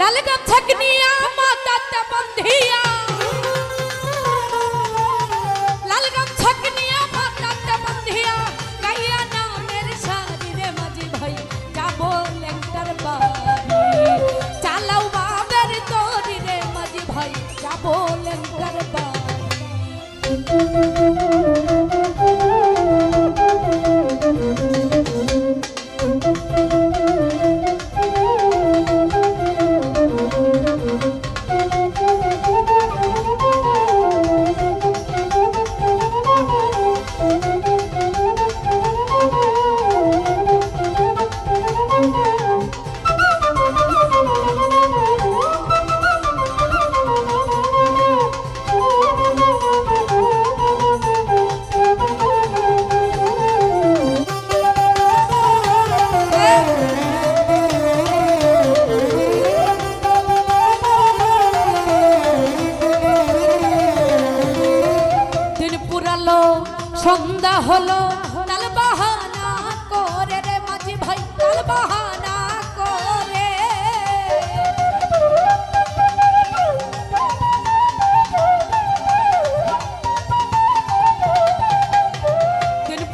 ललगम छकनिया माता तबंधिया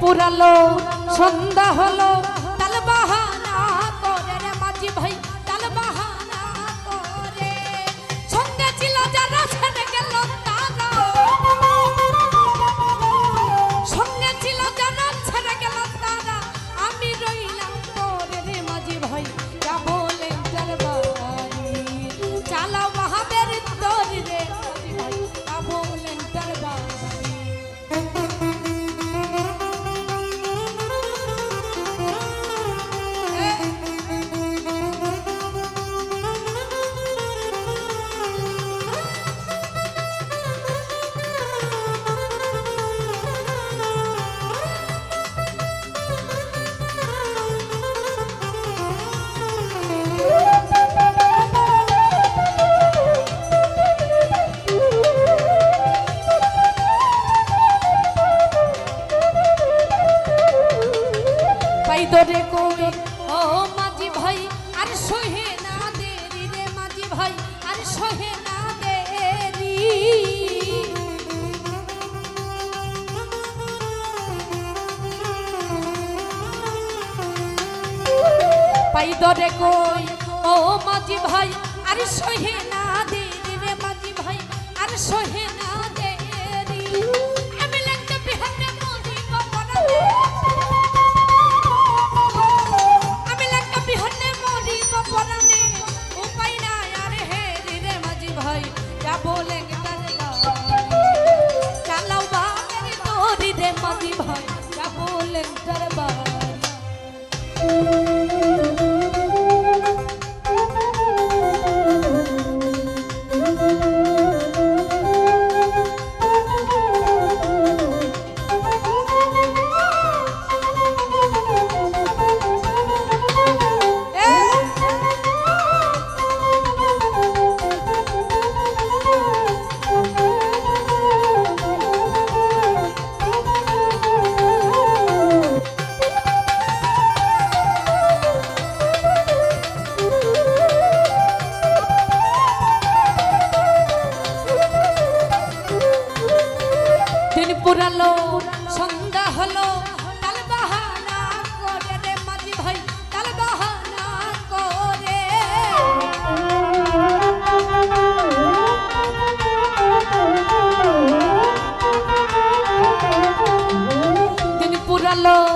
পুরালো সন্ধ্যা হলো পাইত রে কই? ও মাঝি ভাই, আর সহে না দেরি রে মাঝি ভাই, আর সহে না দেরি। পাইত রে কই? ও মাঝি ভাই, আর সহে না দেরি রে মাঝি ভাই, আর সহে না Oh.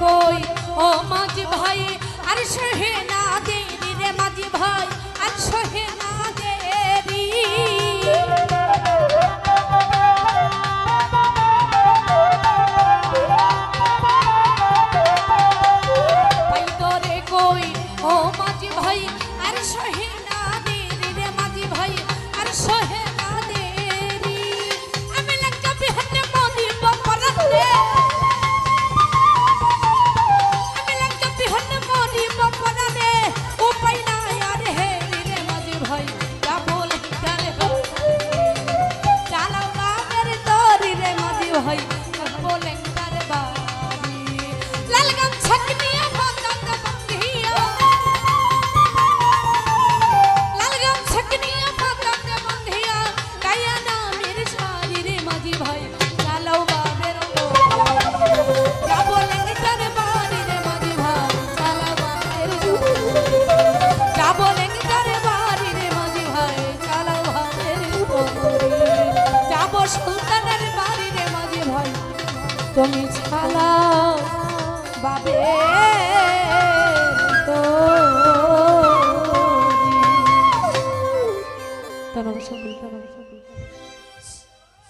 কই? ও মাঝ ভাই আর সহে সুলতানের বাড়ির মাঝে ভয় তুমি ছাড়া বাবে তো তরম সবুল